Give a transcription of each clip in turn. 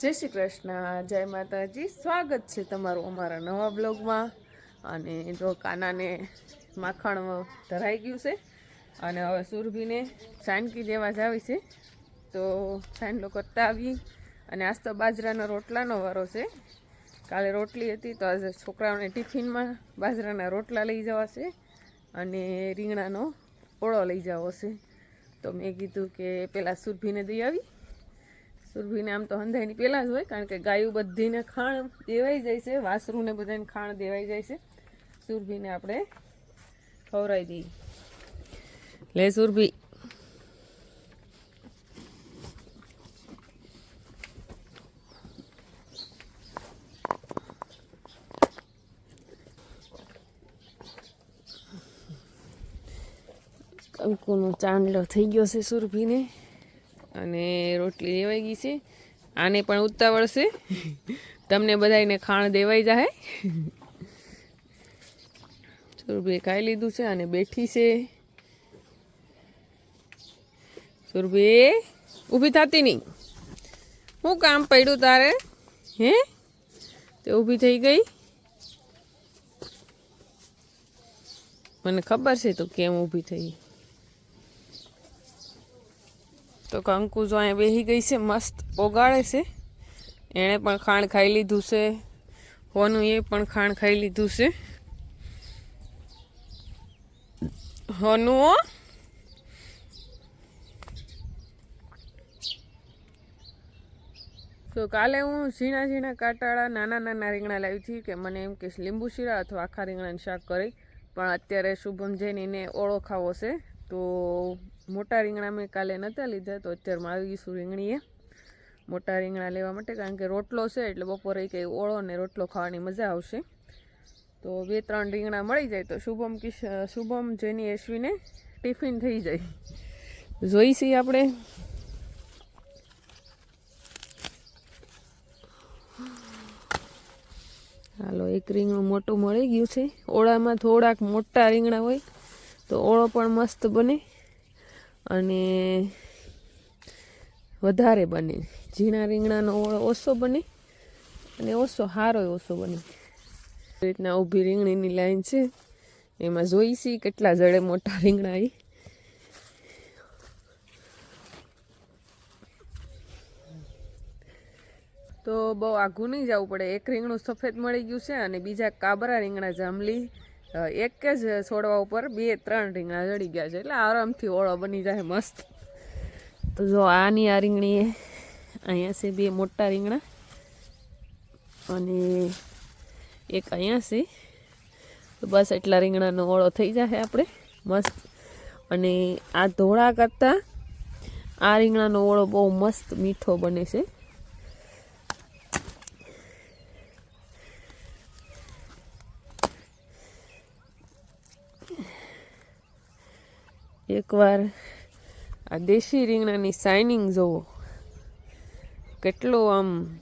જય શ્રી કૃષ્ણ, જય માતાજી. સ્વાગત છે તમારું અમારા નવા બ્લોગમાં અને જો કાનાને માખણ ધરાઈ ગયું છે અને હવે સુરભીને સાનકી દેવા જ આવી છે. તો સાંડલો કરતા આવી અને આજ તો બાજરાના રોટલાનો વારો છે. કાલે રોટલી હતી તો આજે છોકરાઓને ટિફિનમાં બાજરાના રોટલા લઈ જવા છે અને રીંગણાનો ઓળો લઈ જવો છે. તો મેં કીધું કે પહેલાં સુરભીને દઈ આવી. સુરભીને આમ તો હંધાઈની પહેલાં જ હોય, કારણ કે ગાયું બધીને ખાણ દેવાઈ જાય છે, વાસરુને બધાને ખાણ દેવાઈ જાય છે. સુરભીને આપણે ખવરાઈ દઈએ. લે સુરભી. કંકુનો ચાંદલો થઈ ગયો છે સુરભીને. અને રોટલી દેવાઈ ગઈ છે. આને પણ ઉતાવળ છે તમને બધાને ખાણ દેવાઈ જાય સુરભીએ ખાઈ લીધું છે અને બેઠી છે. સુરભી ઊભી થતી નહીં. હું કામ પડ્યું તારે? હે? તે ઊભી થઈ ગઈ? મને ખબર છે તો કેમ ઊભી થઈ. તો કંકુ જો અહીંયા બેસી ગઈ છે, મસ્ત ઓગાળે છે. એણે પણ ખાણ ખાઈ લીધું છે. હોનું એ પણ ખાણ ખાઈ લીધું છે. હોનું તો કાલે હું ઝીણા ઝીણા કાંટાળા, નાના નાના રીંગણા લાવી હતી કે મને એમ કે લીંબુ શીરા અથવા આખા રીંગણાનું શાક કરી પણ અત્યારે શુભમ જઈને એને ઓળો ખાવો છે. તો મોટા રીંગણા મેં કાલે નહોતા લીધા, તો અત્યારમાં આવી રીંગણીએ મોટા રીંગણા લેવા માટે, કારણ કે રોટલો છે, એટલે બપોરે કંઈ ઓળો ને રોટલો ખાવાની મજા આવશે. તો બે ત્રણ રીંગણા મળી જાય, તો શુભમ કિશ, શુભમ જેની એશવીને ટિફિન થઈ જાય. જોઈશી આપણે. હાલો, એક રીંગણું મોટું મળી ગયું છે. ઓળામાં થોડાક મોટા રીંગણા હોય, તો ઓળો પણ મસ્ત બને. અને વધારે બને. ઝીણા રીંગણાનો ઓળો ઓછો બને અને ઓછો હારો ઓછો બને. રીતના ઊભી રીંગણીની લાઈન છે. એમાં જોઈશી કેટલા જડે મોટા રીંગણા એ. તો બહુ આઘું નહીં જવું પડે. એક રીંગણું સફેદ મળી ગયું છે અને બીજા કાબરા રીંગણા જાંબલી. એક જ છોડવા ઉપર બે, ત્રણ રીંગણા જડી ગયા છે. એટલે આરામથી ઓળો બની જાય મસ્ત. તો જો આની આ રીંગણી અહીંયા છે બે મોટા રીંગણા. અને એક અહીંયા છે. તો બસ એટલા રીંગણાનો ઓળો થઈ જશે આપણે. મસ્ત. અને આ ધોળા કરતાં આ રીંગણાનો ઓળો બહુ મસ્ત મીઠો બને છે. એકવાર આ દેશી રીંગણાની શાઇનિંગ જોવો. કેટલો આમ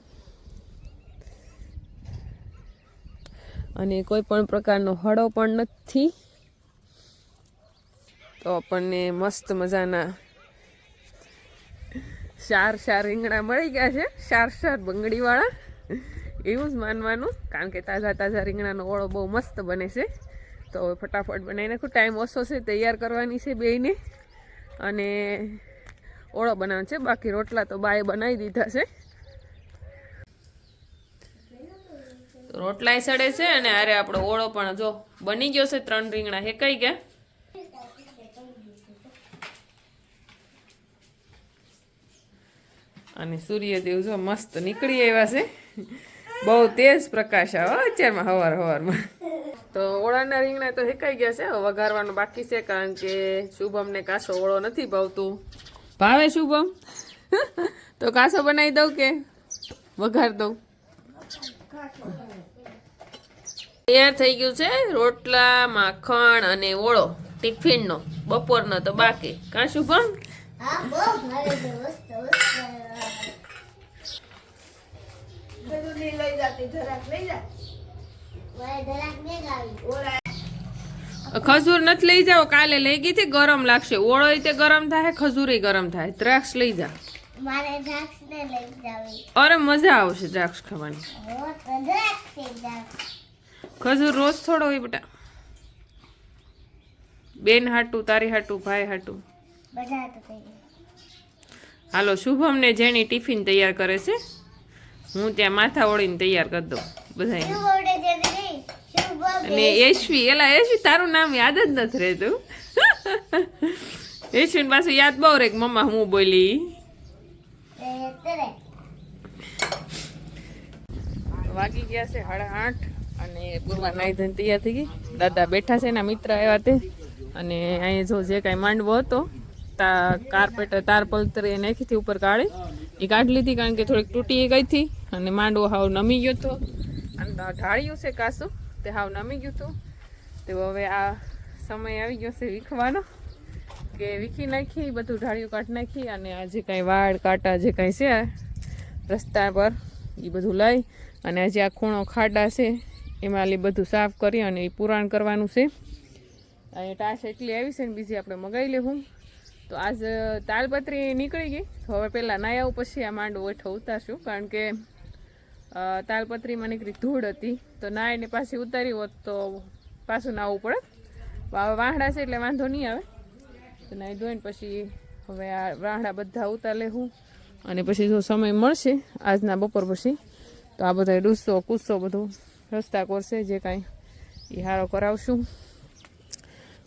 અને કોઈ પણ પ્રકારનો હળો પણ નથી. તો આપણને મસ્ત મજાના ચાર ચાર રીંગણા મળી ગયા છે. ચાર ચાર બંગડીવાળા. એવું જ માનવાનું. કારણ કે તાજા તાજા રીંગણાનો ઓળો બહુ મસ્ત બને છે. તો ફટાફટ બનાવી નાખું. ટાઈમ ઓછો છે, તૈયાર કરવાની છે બેયને. અને ઓળો બનાવવાનો છે. બાકી રોટલા તો બાએ બનાવી દીધા છે. રોટલાય સડે છે અને અરે આપણો ઓળો પણ જો બની ગયો છે, ત્રણ રીંગણા. હેકાઈ ગયા? અને સૂર્યદેવ જો મસ્ત નીકળી આવ્યા છે. બહુ તેજ પ્રકાશ આવે અત્યારમાં, હવાર હવારમાં. તો ઓળાના રીંગણા તો હેકાઈ ગયા છે વઘારવાનું બાકી છે કારણ કે શુભમને કાસો ઓળો નથી ભાવતું. ભાવે શુભમ? તો કાસો બનાવી દઉં કે વઘાર દઉં? તૈયાર થઈ ગયું છે રોટલા માખણ અને ઓળો ટિફિનનો બપોરનો તો બાકી. કાં શુભમ? લઈ મારે જરાક લઈ ગાવી ખજૂર નથી લઈ જાવ કાલે લઈ ગઈ હતી ગરમ લાગશે. ઓળો તે ગરમ થાય ખજૂર ગરમ થાય. દ્રાક્ષ લઈ જા. અરે મજા આવશે દ્રાક્ષ ખાવાની. ખજૂર રોજ થોડો હોય બેટા. બેન હાટું તારી હાટું ભાઈ હાટું. હાલો શુભમ ને જેની ટિફિન તૈયાર કરે છે હું ત્યાં માથા ઓળીને તૈયાર કરી દઉં. બધાને અને યશવી એલા યશવી તારું નામ યાદ જ નથી રહેતું. યશવીને પાછું યાદ બહુ રે મમ્મા હું બોલી. વાગી ગયા છે સાડા આઠ અને પૂર્વા નાઈ ધોઈને તૈયાર થઈ ગઈ. દાદા બેઠા છે એના મિત્ર આવ્યા તે. અને અહીંયા જો જે કાંઈ માંડવો હતો તા કાર્પેટ તાર પલતરી એ નાખી હતી ઉપર કાઢી. એ કાઢી લીધી કારણ કે થોડીક તૂટી ગઈ હતી અને માંડવો હાવ નમી ગયો હતો અને ઢાળ્યું છે કાસું તે હાવ નમી ગયું હતું તો હવે આ સમય આવી ગયો છે વીખવાનો કે વીખી નાખી બધું ઢાળિયું કાઢી નાખી અને આ જે કાંઈ વાળ કાંટા જે કાંઈ છે રસ્તા પર એ બધું લઈ અને જે આ ખૂણો ખાડા છે એમાં લી બધું સાફ કરી અને એ પુરાણ કરવાનું છે અહીંયા ટાશ એટલી આવી છે ને બીજી આપણે મગાવી લેવું તો આજ તાલપત્રી નીકળી ગઈ હવે પહેલાં આવું પછી આ માંડવો ઓઠો ઉતારશું કારણ કે તાલપત્રીમાં નીકળી ધૂળ હતી. તો નાઈને પાછી ઉતારી હોત તો પાછું નાવું પડત. હવે વાહડા છે એટલે વાંધો નહીં આવે. તો નાહી ધોઈને પછી હવે આ વાહડા બધા ઉતાર લેવું અને પછી જો સમય મળશે, આજના બપોર પછી, તો આ બધા ડૂસો કૂસો બધું રસ્તા કરશે જે કાંઈ એ હારો કરાવશું.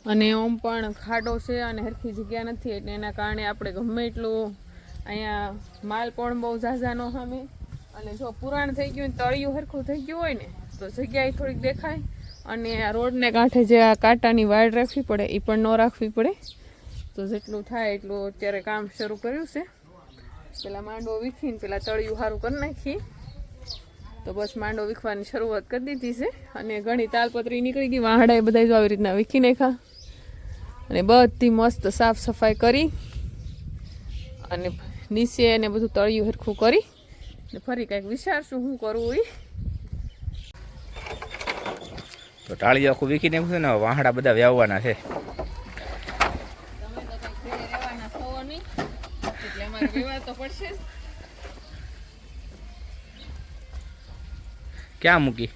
અને ઓમ પણ ખાડો છે અને હરખી જગ્યા નથી એટલે એના કારણે આપણે ગમે એટલું અહીંયા માલ પણ બહુ ઝાઝા ન સામે અને જો પુરાણ થઈ ગયું તળિયું હરખું થઈ ગયું હોય ને, તો જગ્યાએ થોડીક દેખાય. અને આ રોડને કાંઠે જે આ કાંટાની વાડ રાખવી પડે એ પણ ન રાખવી પડે. તો જેટલું થાય એટલું અત્યારે કામ શરૂ કર્યું છે. પેલા માંડવો વીખીને પેલા તળિયું સારું કરી નાખી તો બસ માંડવો વીખવાની શરૂઆત કરી દીધી છે. અને ઘણી તાલપત્રી નીકળી ગઈ, વાહડાએ બધા જો આવી રીતના વીખી નાખ્યા. અને બધી મસ્ત સાફ સફાઈ કરી. અને નીચે એને બધું તળિયું હરખું કરી. ને ફરી કંઈક વિચારશું શું કરવું એ તો ટાળી આખું વીખી નાખ્યું છે ને વાહડા બધા વ્યાવવાના છે. એટલે ક્યાં મૂકી.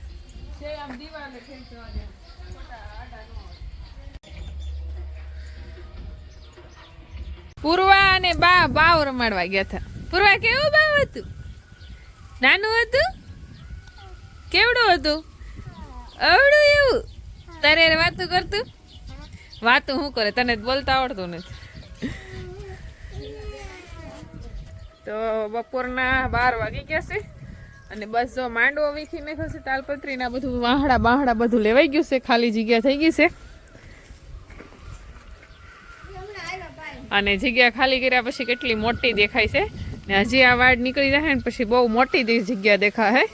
પૂર્વા અને બા બાવ રમાડવા ગયા હતા. પૂર્વા કેવું બાવ હતું? નાનું હતું? કેવડું હતું? અવડું એવું? તારે વાતું કરતું? વાતું શું કરે? તને બોલતા આવડતું નથી તો બપોરના બાર વાગી ગયા છે. અને બસ જો માંડવો વીખી નાખ્યો છે, તાલપત્રીના બધું વાહડા બાહડા બધું લેવાઈ ગયું છે. ખાલી જગ્યા થઈ ગઈ છે. અને જગ્યા ખાલી કર્યા પછી કેટલી મોટી દેખાય છે. ને હજી આ વાડ નીકળી જાય ને પછી બહુ મોટી જગ્યા જગ્યા દેખાય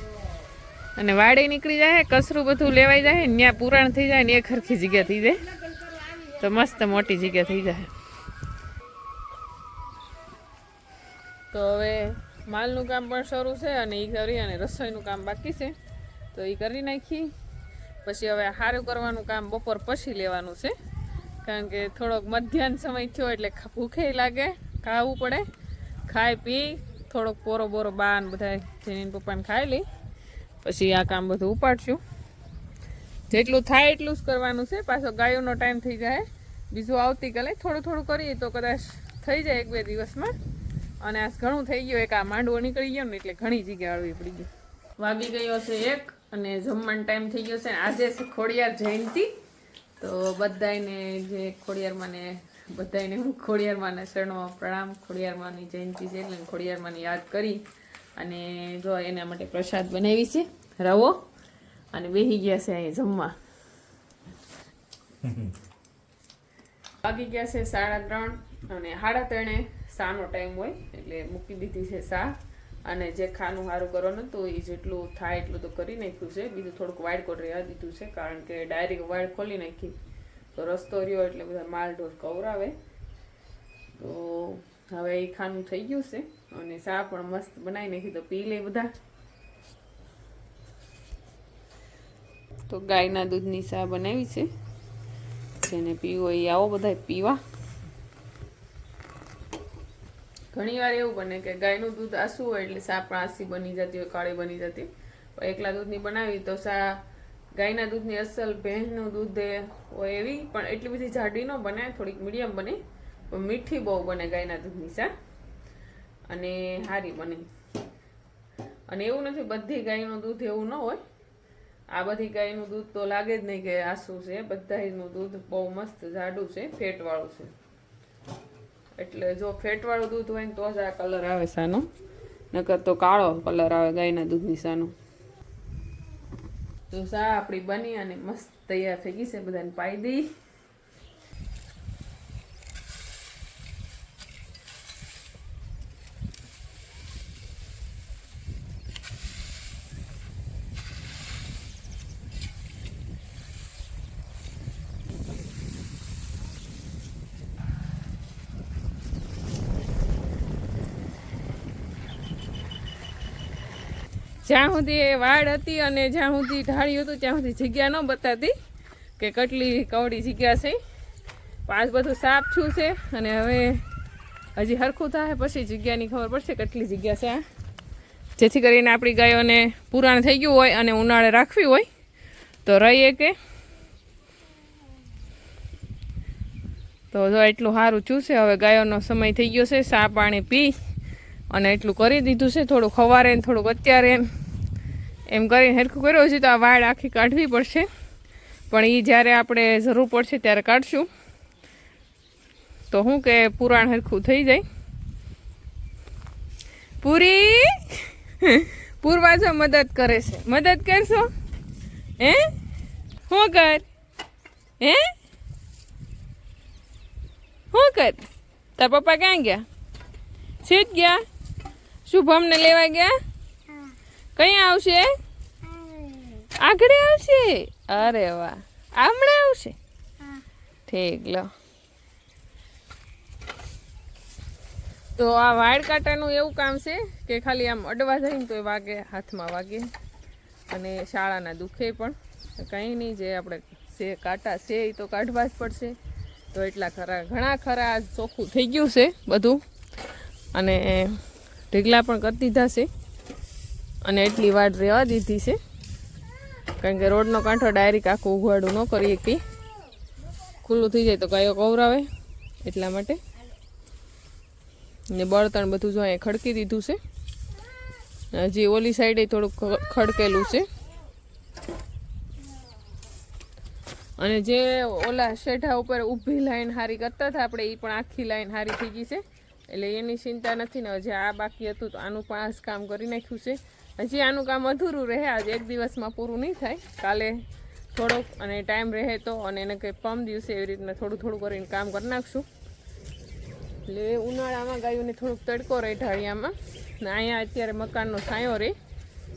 અને વાડે નીકળી જાય કસરું બધું લેવાઈ જાય, ને ત્યાં પુરાણ થઈ જાય ને એક ખરખી જગ્યા થઈ જાય. તો મસ્ત મોટી જગ્યા થઈ જાય. તો હવે માલનું કામ પણ શરૂ છે અને એ કરી અને રસોઈનું કામ બાકી છે. તો એ કરી નાખી. પછી હવે સારું કરવાનું કામ બપોર પછી લેવાનું છે. કારણ કે થોડોક મધ્યાહન સમય થયો એટલે ભૂખે લાગે, ખાવું પડે. ખાઈ પી, થોડોક પોરો બોરો બાન બધા જેની પપ્પાને ખાઈ લઈ. પછી આ કામ બધું ઉપાડશું. જેટલું થાય એટલું જ કરવાનું છે. પાછો ગાયોનો ટાઈમ થઈ જાય. બીજું આવતીકાલે થોડું થોડું કરીએ તો કદાચ થઈ જાય એક બે દિવસમાં. અને આ ઘણું થઈ ગયું. એક આ માંડવો નીકળી ગયો ને એટલે ઘણી જગ્યા અળવી પડી ગઈ. વાગી ગયો છે એક અને જમવાનો ટાઈમ થઈ ગયો છે. આજે છે ખોડિયાર જયંતિ. તો બધાને જે ખોડિયારમાં ને બધાને હું ખોડિયારમાંના શરણમાં પ્રણામ. ખોડિયારમાંની જયંતિ છે એટલે ખોડિયારમાંને યાદ કરી અને જો એના માટે પ્રસાદ બનાવી છે, રવો. અને બેહી ગયા છે અહીં જમવા. વાગી ગયા છે સાડા ત્રણ અને સાડા ત્રણે શાનો ટાઈમ હોય એટલે મૂકી દીધી છે શા અને જે ખાનું સારું કરવાનું હતું એ જેટલું થાય એટલું તો કરી નાખ્યું છે. બીજું થોડુંક વાઇડ કોટ રહેવા દીધું છે કારણ કે ડાયરેક્ટ વાઇડ ખોલી નાખી. તો રસ્તો રહ્યો એટલે બધા માલ ઢોર કવરાવે. તો હવે એ ખાનું થઈ ગયું છે અને શા પણ મસ્ત બનાવી નાખી તો પી લે બધા. તો ગાયના દૂધની શા બનાવી છે. જેને પીવો એ આવો બધા પીવા. ઘણીવાર એવું બને કે ગાયનું દૂધ આસું હોય એટલે સા પણ આસી બની જતી હોય, કાળી બની જતી એકલા દૂધની બનાવી તો સા ગાયના દૂધની અસલ ભેંસનું દૂધ હોય એવી, પણ એટલી બધી જાડી ન બને, થોડીક મીડિયમ બને, પણ મીઠી બહુ બને ગાયના દૂધની સા અને સારી બને. અને એવું નથી, બધી ગાયનું દૂધ એવું ન હોય. આ બધી ગાયનું દૂધ તો લાગે જ નહીં કે આસુ છે. બધાયનું દૂધ બહુ મસ્ત જાડું છે, ફેટવાળું છે. એટલે જો ફેટવાળું દૂધ હોય ને તો જ આ કલર આવે સાનો. નકર તો કાળો કલર આવે ગાયના દૂધની સાનો. તો સા આપણી બની અને મસ્ત તૈયાર થઈ ગઈ છે બધાને પાઈ દઈ જ્યાં સુધી એ વાડ હતી અને જ્યાં સુધી ઢાળ્યું હતું, ત્યાં સુધી જગ્યા ન બતાતી કે કેટલી કવડી જગ્યા છે. પાછ બધું સાફ છું છે અને હવે હજી હરખું થાય, પછી જગ્યાની ખબર પડશે કેટલી જગ્યા છે આ. જેથી કરીને આપણી ગાયોને પુરાણ થઈ ગયું હોય અને ઉનાળે રાખવી હોય, તો રહીએ કે. તો જો એટલું સારું ચૂસે હવે ગાયોનો સમય થઈ ગયો છે સા પાણી પી અને એટલું કરી દીધું છે, થોડું ખવારે ને થોડુંક અત્યારે. ને એમ કરીને હેરખું કર્યું છે તો આ વાળ આખી કાઢવી પડશે. પણ એ જ્યારે આપણે જરૂર પડશે ત્યારે કાઢશું. તો શું કે પુરાણ હરખું થઈ જાય. પૂરી પૂરવા જો મદદ કરે છે. મદદ કરશો? હે? શું કર? હે? શું કર? તાર પપ્પા ક્યાં ગયા? જ ગયા? શુભમને લેવા ગયા? કઈ આવશે? આગળ આવશે? અરે વાહ. આમણે આવશે? ઠીક, લો. તો આ વાળ કાંટાનું એવું કામ છે કે ખાલી આમ અડવા જાય ને તો એ વાગે, હાથમાં વાગે. અને શાળાના દુખે પણ. કંઈ નહીં, જે આપણે છે, કાંટા છે એ તો કાઢવા જ પડશે. તો એટલા ખરા, ઘણા ખરા ચોખ્ખું થઈ ગયું છે બધું. અને ઢીગલા પણ કરી દીધા છે. અને એટલી વાડ રહેવા દીધી છે. કારણ કે રોડનો કાંઠો ડાયરેક આખું ઉઘાડું ન કરી કે ખુલ્લું થઈ જાય તો ગાયો કવરાવે એટલા માટે. ને બળતણ બધું જો અહીંયા ખડકી દીધું છે. હજી ઓલી સાઈડે થોડુંક ખડકેલું છે. અને જે ઓલા શેઢા ઉપર ઊભી લાઈન હારી કરતા હતા આપણે એ પણ આખી લાઈન હારી થઈ ગઈ છે. એટલે એની ચિંતા નથી ને, હજી આ બાકી હતું તો આનું પણ આ કામ કરી નાખ્યું છે. હજી આનું કામ અધૂરું રહે. આજે એક દિવસમાં પૂરું નહીં થાય. કાલે થોડોક અને ટાઈમ રહે તો અને એને કંઈ પમ દિવસે એવી રીતના થોડું થોડું કરીને કામ કરી નાખશું. એટલે ઉનાળામાં ગાયોને થોડુંક તડકો રહે ઢાળિયામાં. ને અહીંયા અત્યારે મકાનનો છાંયો રહે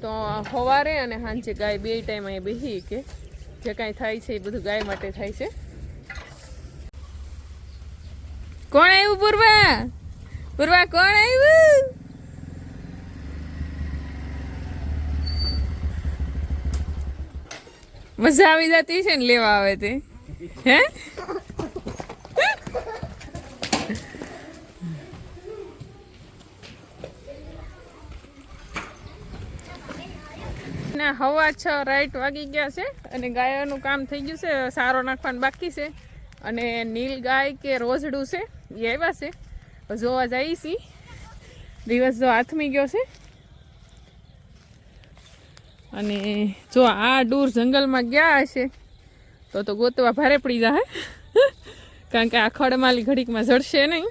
તો સવારે અને સાંજે ગાય બે ટાઈમ અહીંયા બેસી કે જે કાંઈ થાય છે એ બધું ગાય માટે થાય છે. કોણ આવ્યું પૂર્વા? પૂર્વા કોણ આવ્યું? મજા આવી જતી છે ને લેવા આવે તે. હે? ના હવા છ, રાઈટ વાગી ગયા છે અને ગાયોનું કામ થઈ ગયું છે, સારો નાખવાનું બાકી છે. અને નીલ ગાય કે રોઝડું છે, એ આવ્યા છે. જોવા જઈએ છીએ દિવસ જો હાથમી ગયો છે. અને જો આ દૂર જંગલમાં ગયા હશે, તો તો ગોતવા ભારે પડી જાય કારણ કે આ ખડમાલી ઘડીકમાં જડશે નહીં.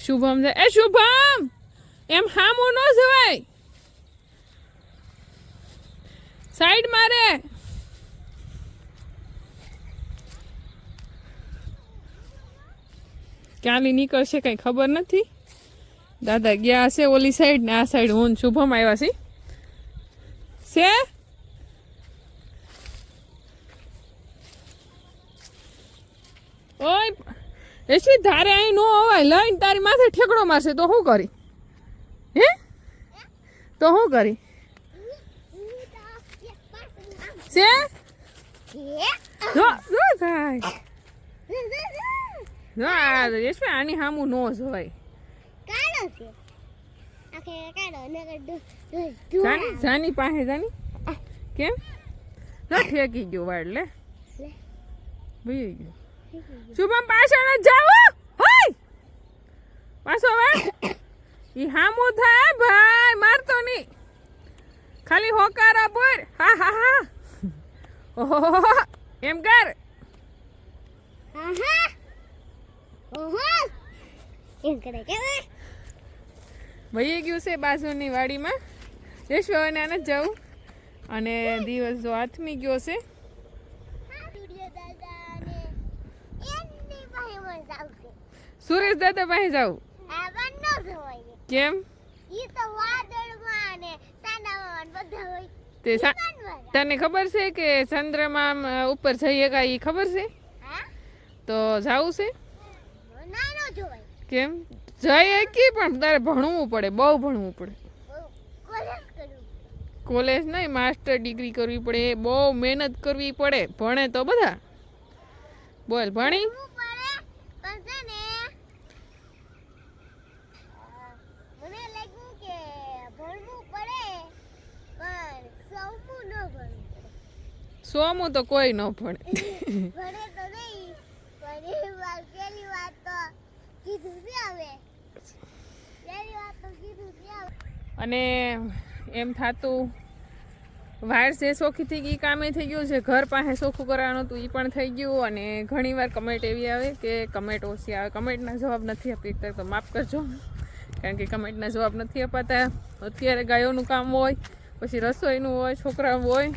શુભમ જાય એ શુભમ! એમ હામો ન જવાય. સાઈડ મારે. ક્યાંથી નીકળશે કઈ ખબર નથી. દાદા ગયા હશે ઓલી સાઈડ ને, આ સાઈડ હું શુભમ આવ્યા છે છે? ઓય, એસી ધારે અહીં નો અવાય, લઈને તારી માથે ઠેકડો મારશે, તો શું કરી? હે? તો શું કરી? છે? જો જો થાય. આની સામું નો જોવાય છે આખે કાળો નગર જાની? જાની પાસે જાની? કેમ? જો ઠેકી ગયો વાળ લે. લે. ભઈ ગયો. શુભમ પાછળ જ જાવ હોય પાછો વાળ ઈ હામું થાય ભાઈ મારતો નહીં. ખાલી હોકારા બોર. હા હા હા. ઓહો એમ કર. આહા ઓહો. એમ કરે કે વહી ગયું છે બાજુની વાડીમાં. યશવાને આને જવું. અને દિવસ જો આથમી ગયો છે. ને સુરેશ દાદા પાસે જવું ન કેમ? તો ને. તને ખબર છે કે ચંદ્રમા ઉપર જઈએ કા એ ખબર છે? તો જાવું છે? ના ન કેમ? જઈએ કે, પણ તારે ભણવું પડે, બહુ ભણવું પડે. કોલેજ નહીં, માસ્ટર ડિગ્રી કરવી પડે બહુ મહેનત કરવી પડે. ભણે તો બધા. બોલ, ભણી? સોમું તો કોઈ ન ભણે. ભણે તો નહીં, પણ એ પહેલી વાત તો કીધું છે અને એમ થતું વાળ જે થઈ ગઈ કામે થઈ ગયું છે. ઘર પાસે સોખું કરવાનું હતું એ પણ થઈ ગયું. અને ઘણીવાર કમેન્ટ એવી આવે કે કમેન્ટ ઓછી આવે. કમેન્ટના જવાબ નથી આપી તો માફ કરજો. કારણ કે કમેન્ટના જવાબ નથી અપાતા. અત્યારે ગાયોનું કામ હોય, પછી રસોઈનું હોય છોકરા હોય.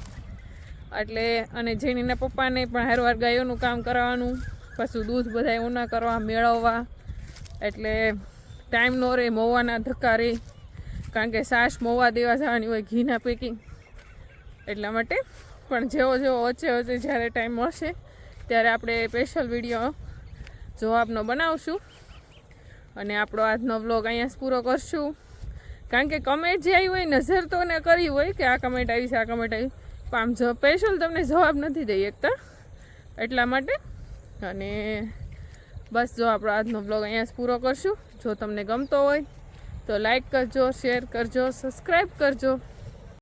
એટલે, અને જેનીના પપ્પાને પણ હારવાર ગાયોનું કામ કરાવવાનું, પાછું દૂધ બધા ઉના કરવા, મેળવવા. એટલે ટાઈમ નો રહે મોવાના ધક્કા રહે કારણ કે સાસ મોવા દેવા જવાની હોય, ઘીના પેકિંગ એટલા માટે. પણ જેવો જેવો વચ્ચે વચ્ચે જ્યારે ટાઈમ મળશે, ત્યારે આપણે સ્પેશિયલ વીડિયો જવાબનો બનાવશું. અને આપણો આજનો વ્લોગ અહીંયા જ પૂરો કરશું. કારણ કે કમેન્ટ જે આવી હોય, નજર તો ને કરી હોય કે આ કમેન્ટ આવી છે, આ કમેન્ટ આવી. પણ આમ સ્પેશિયલ તમને જવાબ નથી દઈ એકતા એટલા માટે. અને બસ જો આપણો આજનો બ્લોગ અહીંયા જ પૂરો કરશું. જો તમને ગમતો હોય તો લાઈક કરજો શેર કરજો સબસ્ક્રાઈબ કરજો.